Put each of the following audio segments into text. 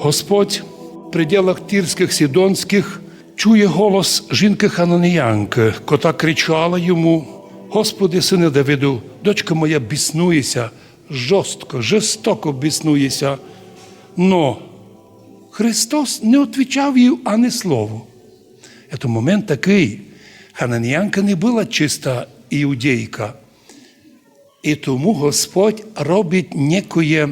Господь в пределах тірських сідонських чує голос жінки Хананіянки, кота кричала йому: Господи, сине Давиду, дочка моя біснується, жорстко, жорстоко біснується. Но Христос не відповідав їй ані слово. Це момент такий. Хананіянка не була чиста іудейка. І тому Господь робить некоє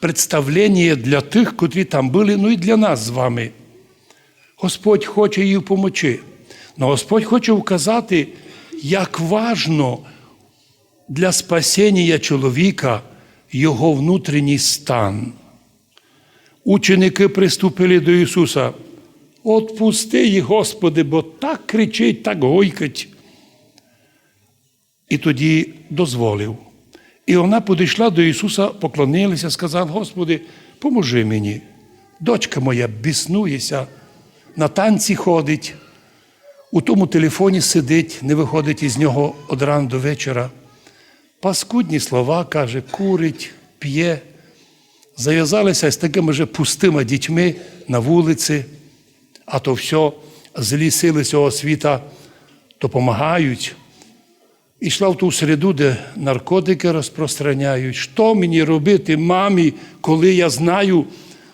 представлення для тих, котрі там були, ну і для нас з вами. Господь хоче їй допомогти. Но Господь хоче вказати, як важно для спасіння чоловіка його внутрішній стан. Ученики приступили до Ісуса. Отпусти її, Господи, бо так кричить, так гойкать. І тоді дозволив. І вона підійшла до Ісуса, поклонилася, сказала: Господи, поможи мені. Дочка моя біснується, на танці ходить, у тому телефоні сидить, не виходить із нього од ран до вечора. Паскудні слова, каже, курить, п'є. Зав'язалися з такими же пустими дітьми на вулиці, а то все злі сили цього світа допомагають. Ішла в ту середу, де наркотики розпространяють. Що мені робити, мамі, коли я знаю,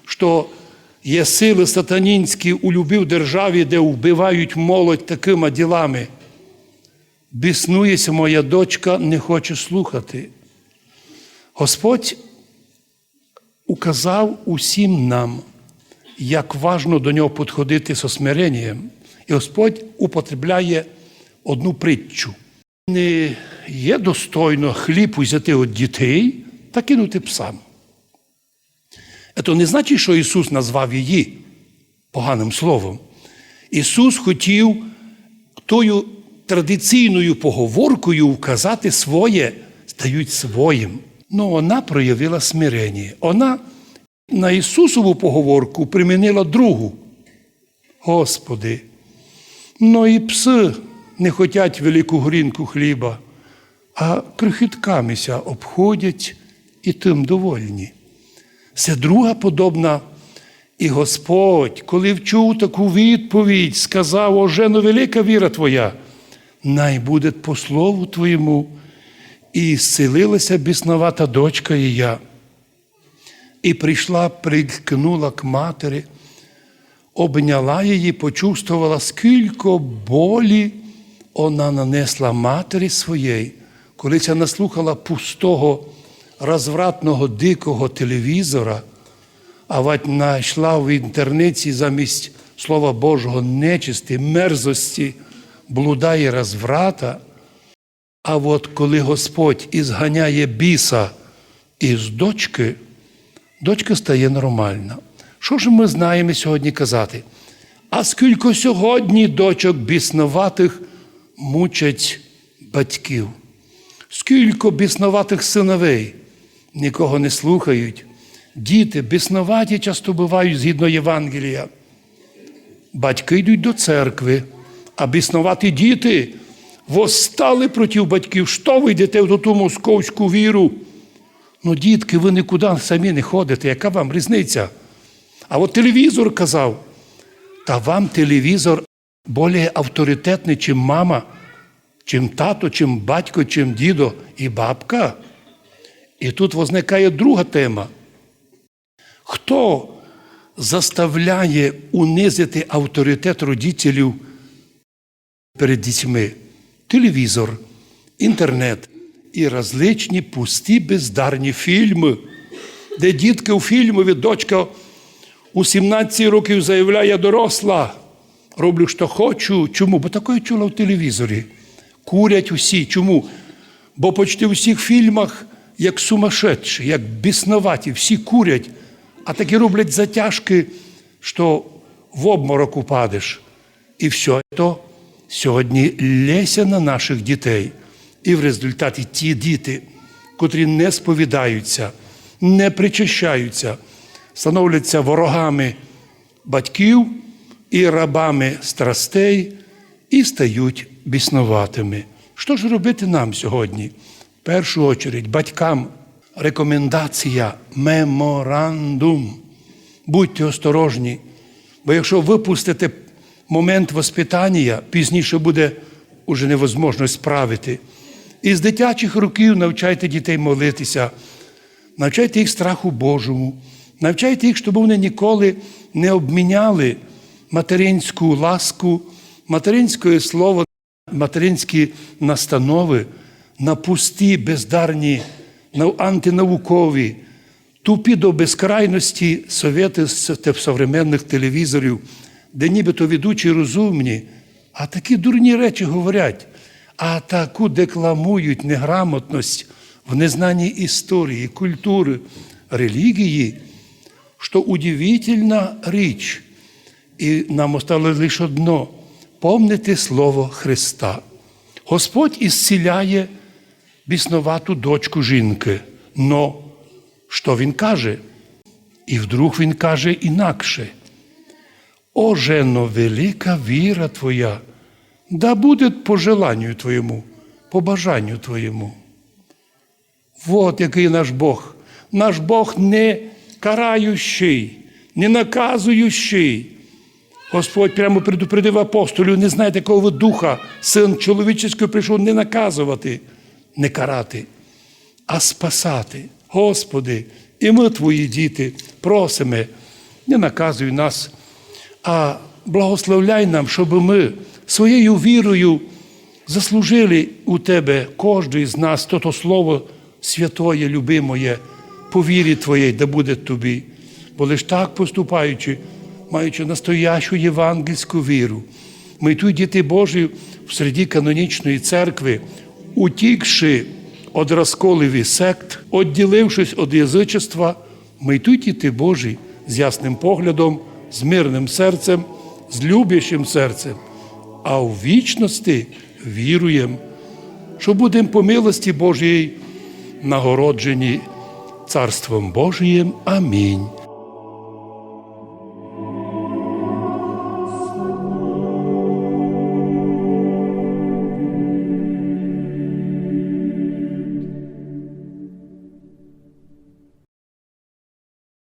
що є сили сатанінські у любій державі, де вбивають молодь такими ділами? Біснується моя дочка, не хоче слухати. Господь указав усім нам, як важно до нього підходити з осмиренням. І Господь употребляє одну притчу. Не є достойно хліб взяти від дітей та кинути псам. Це не значить, що Ісус назвав її поганим словом. Ісус хотів тою традиційною поговоркою вказати своє, стають своїм. Ну, вона проявила смирення. Вона на Ісусову поговорку примінила другу. Господи, ну і пси не хотять велику грінку хліба, а крихіткамися обходять і тим довольні. Це друга подобна. І Господь, коли вчув таку відповідь, сказав: Ожено, велика віра твоя, най буде по слову твоєму, і зцілилася біснувата дочка і я. І прийшла, прикнула к матері, обняла її, почувствувала, скільки болі вона нанесла матері своєї, коли ця наслухала пустого, розвратного, дикого телевізора, а вать знайшла в інтернеті замість Слова Божого нечисті, мерзості, блуда і розврата. А от коли Господь ізганяє біса із дочки, дочка стає нормальна. Що ж ми знаємо сьогодні казати? А скільки сьогодні дочок біснуватих мучать батьків? Скільки біснуватих синовей нікого не слухають? Діти біснуваті часто бувають згідно Євангелія. Батьки йдуть до церкви, а біснуваті діти восстали проти батьків. Що ви йдете в ту московську віру? Ну, дітки, ви нікуди самі не ходите, яка вам різниця? А от телевізор казав, та вам телевізор більш авторитетний, чим мама, чим тато, чим батько, чим дідо і бабка. І тут возникає друга тема. Хто заставляє унизити авторитет родителів перед дітьми? Телевізор, інтернет і различні пусті бездарні фільми, де дітки у фільмові дочка у 17 років заявляє доросла. Роблю, що хочу. Чому? Бо таке чула в телевізорі. Курять усі. Чому? Бо почти у всіх фільмах, як сумасшедші, як біснуваті, всі курять, а такі роблять затяжки, що в обморок упадеш. І все то сьогодні лється на наших дітей. І в результаті ті діти, котрі не сповідаються, не причащаються, становляться ворогами батьків і рабами страстей і стають біснуватими. Що ж робити нам сьогодні? В першу очередь батькам рекомендація меморандум. будьте осторожні, бо якщо випустите момент воспитання, пізніше буде уже невозможно справити. І з дитячих років навчайте дітей молитися, навчайте їх страху Божому, навчайте їх, щоб вони ніколи не обміняли материнську ласку, материнське слово, материнські настанови на пусті, бездарні, на- антинаукові, тупі до безкрайності совєти современних телевізорів, де нібито ведучі розумні, а такі дурні речі говорять, а таку декламують неграмотність в незнанні історії, культури, релігії, що удивительна річ. І нам осталось лише одно помнити Слово Христа. Господь ісціляє біснувату дочку жінки. Но що він каже? І вдруг він каже інакше. О, жено, велика віра твоя, да буде по желанню твоєму, по бажанню твоєму. Вот який наш Бог. Наш Бог не караючий, не наказуючий. Господь прямо предупредив апостолів, не знайте, якого ви духа, син чоловічий прийшов не наказувати, не карати, а спасати. Господи, і ми, Твої діти, просимо, не наказуй нас, а благословляй нам, щоб ми своєю вірою заслужили у Тебе, кожен з нас, то слово святоє, любимоє, по вірі Твоєї, да буде тобі. Бо лиш так поступаючи, маючи настоящу євангельську віру, ми тут, діти Божі, в середі канонічної церкви, утікши від розколів і сект, відділившись від язичества, ми тут, діти Божі, з ясним поглядом, з мирним серцем, з любящим серцем, а у вічності віруємо, що будемо по милості Божій нагороджені Царством Божієм. Амінь.